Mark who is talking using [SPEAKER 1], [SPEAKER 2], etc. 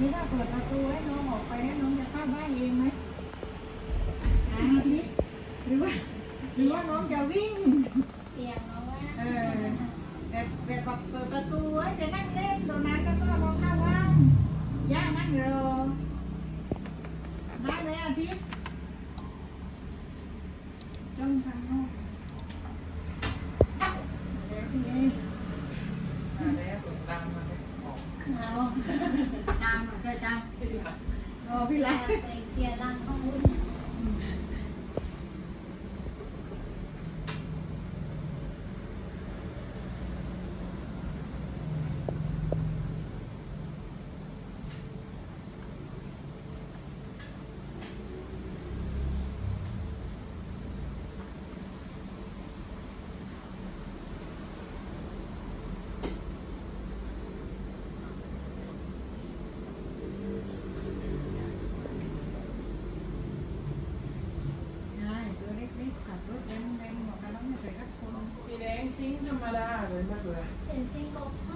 [SPEAKER 1] นี้ถ้าเปิดประตูให้น้องออกไปให้น้องจะเข้าบ้านเองไหมอาทิตย์หรือว่าหรือว่าน้องจะวิ่ง
[SPEAKER 2] เสียงน้องว่า
[SPEAKER 1] เออแบบแบบเปิดประตูไว้จะนั่งเล่นตรงนั้นแล้วก็มองเข้าบ้านย่านั่งรอได้ไหมอาทิตย์จ้องทางนอกเดี๋ยวพี่เอง
[SPEAKER 3] มาแล้วผมตามมาแล้วออก
[SPEAKER 2] เอา
[SPEAKER 1] ตามมาเคยตาม
[SPEAKER 3] ที่หลัง
[SPEAKER 1] รอพี่
[SPEAKER 2] แล้
[SPEAKER 1] รั
[SPEAKER 2] ว
[SPEAKER 1] ก
[SPEAKER 2] ไปเปลี่ยนร่างข้อมูล
[SPEAKER 1] ใช่ตัวเล็กๆขับรถเล่นๆหมวกกันน็อกไม่ใส่กั๊กคน
[SPEAKER 3] พี่แดง ซิงค์ธรรมดาเลยมากเลย
[SPEAKER 2] เป็นซิงกบห้า